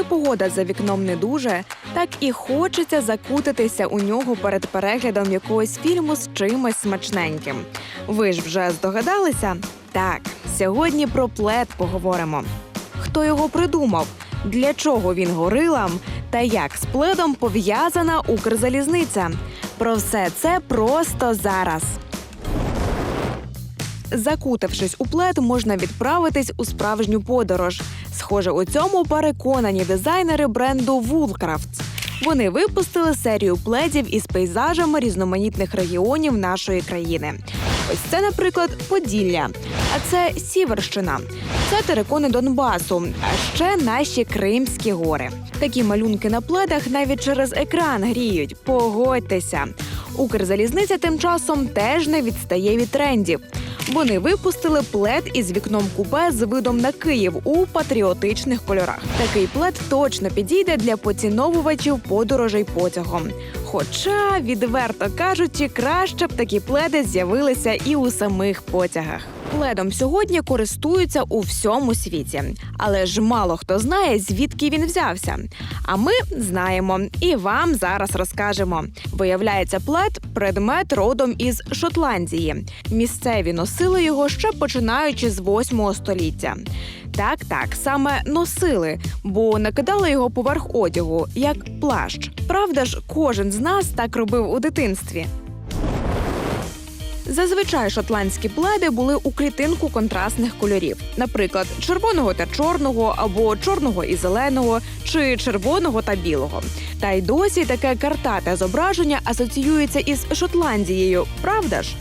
коли погода за вікном не дуже, так і хочеться закутатися у нього перед переглядом якогось фільму з чимось смачненьким. Ви ж вже здогадалися? Так, сьогодні про плед поговоримо. Хто його придумав? Для чого він горилам? Та як з пледом пов'язана Укрзалізниця? Про все це просто зараз. Закутавшись у плед, можна відправитись у справжню подорож. Схоже, у цьому переконані дизайнери бренду Woolcrafts. Вони випустили серію пледів із пейзажами різноманітних регіонів нашої країни. Ось це, наприклад, Поділля, а це Сіверщина. Це терикони Донбасу, а ще наші Кримські гори. Такі малюнки на пледах навіть через екран гріють. Погодьтеся. Укрзалізниця тим часом теж не відстає від трендів. Вони випустили плед із вікном купе з видом на Київ у патріотичних кольорах. Такий плед точно підійде для поціновувачів подорожей потягом. Хоча, відверто кажучи, краще б такі пледи з'явилися і у самих потягах. Пледом сьогодні користуються у всьому світі, але ж мало хто знає, звідки він взявся. А ми знаємо і вам зараз розкажемо. Виявляється, плед предмет родом із Шотландії. Місцеві носили його ще починаючи з 8 століття. Так, так, саме носили, бо накидали його поверх одягу, як плащ. Правда ж, кожен з нас так робив у дитинстві. Зазвичай шотландські пледи були у клітинку контрастних кольорів, наприклад, червоного та чорного, або чорного і зеленого, чи червоного та білого. Та й досі таке картате зображення асоціюється із Шотландією, правда ж?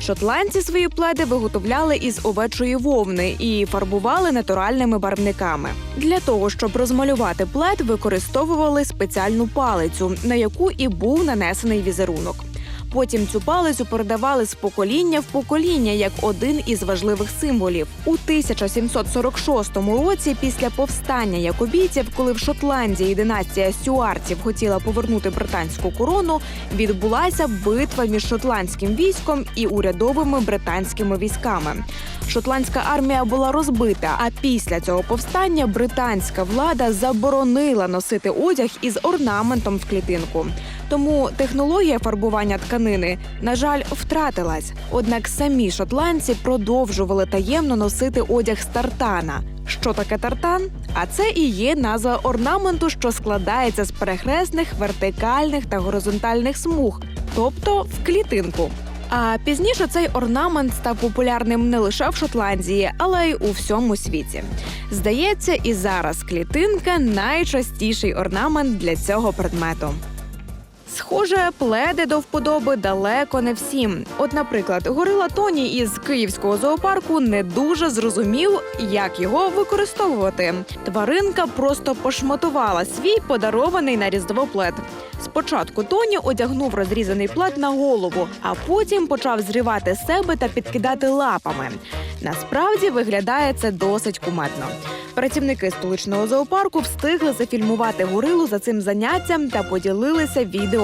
Шотландці свої пледи виготовляли із овечої вовни і фарбували натуральними барвниками. Для того щоб розмалювати плед, використовували спеціальну палицю, на яку і був нанесений візерунок. Потім цю палицю передавали з покоління в покоління як один із важливих символів. У 1746 році, після повстання якобійців, коли в Шотландії династія Стюартів хотіла повернути британську корону, відбулася битва між шотландським військом і урядовими британськими військами. Шотландська армія була розбита. А після цього повстання британська влада заборонила носити одяг із орнаментом в клітинку. Тому технологія фарбування тканини, на жаль, втратилась. Однак самі шотландці продовжували таємно носити одяг з тартана. Що таке тартан? А це і є назва орнаменту, що складається з перехресних, вертикальних та горизонтальних смуг, тобто в клітинку. А пізніше цей орнамент став популярним не лише в Шотландії, але й у всьому світі. Здається, і зараз клітинка найчастіший орнамент для цього предмету. Схоже, пледи до вподоби далеко не всім. От, наприклад, горила Тоні із київського зоопарку не дуже зрозумів, як його використовувати. Тваринка просто пошматувала свій подарований на різдво плед. Спочатку Тоні одягнув розрізаний плед на голову, а потім почав зривати себе та підкидати лапами. Насправді виглядає це досить кумедно. Працівники столичного зоопарку встигли зафільмувати горилу за цим заняттям та поділилися відео